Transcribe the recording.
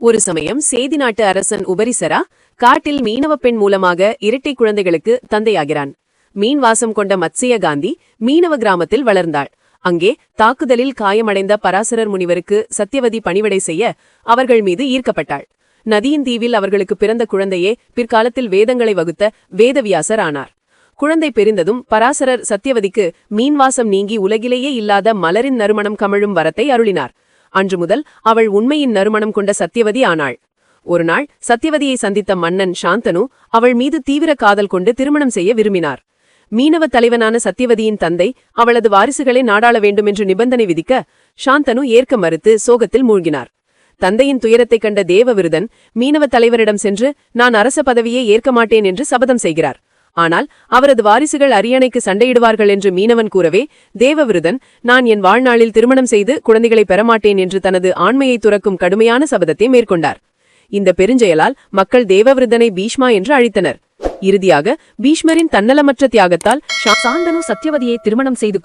ஒரு சமயம் சேதி நாட்டு அரசன் உபரிசரா காட்டில் மீனவ பெண் மூலமாக இரட்டை குழந்தைகளுக்கு தந்தையாகிறான். மீன் வாசம் கொண்ட மத்சிய காந்தி மீனவ கிராமத்தில் வளர்ந்தாள். அங்கே தாக்குதலில் காயமடைந்த பராசரர் முனிவருக்கு சத்தியவதி பணிவிடை செய்ய அவர்கள் மீது ஈர்க்கப்பட்டாள். நதியின் தீவில் அவர்களுக்கு பிறந்த குழந்தையே பிற்காலத்தில் வேதங்களை வகுத்த வேதவியாசர் ஆனார். குழந்தை பெரிந்ததும் பராசரர் சத்தியவதிக்கு மீன்வாசம் நீங்கி உலகிலேயே இல்லாத மலரின் நறுமணம் கமழும் வரத்தை அருளினார். அன்று முதல் அவள் உண்மையின் நறுமணம் கொண்ட சத்தியவதி ஆனாள். ஒருநாள் சத்தியவதியை சந்தித்த மன்னன் சாந்தனு அவள் மீது தீவிர காதல் கொண்டு திருமணம் செய்ய விரும்பினார். மீனவ தலைவனான சத்தியவதியின் தந்தை அவளது வாரிசுகளை நாடாள வேண்டுமென்று நிபந்தனை விதிக்க சாந்தனு ஏற்க மறுத்து சோகத்தில் மூழ்கினார். தந்தையின் துயரத்தைக் கண்ட தேவவிருதன் மீனவ தலைவரிடம் சென்று நான் அரச பதவியை ஏற்க மாட்டேன் என்று சபதம் செய்கிறார். ஆனால் அவரது வாரிசுகள் அரியணைக்கு சண்டையிடுவார்கள் என்று மீனவன் கூறவே தேவவிருதன் நான் என் வாழ்நாளில் திருமணம் செய்து குழந்தைகளை பெறமாட்டேன் என்று தனது ஆண்மையை துறக்கும் கடுமையான சபதத்தை மேற்கொண்டார். இந்த பெருஞ்செயலால் மக்கள் தேவவிருதனை பீஷ்மா என்று அழைத்தனர். இறுதியாக பீஷ்மரின் தன்னலமற்ற தியாகத்தால் சாந்தனு சத்தியவதியை திருமணம் செய்து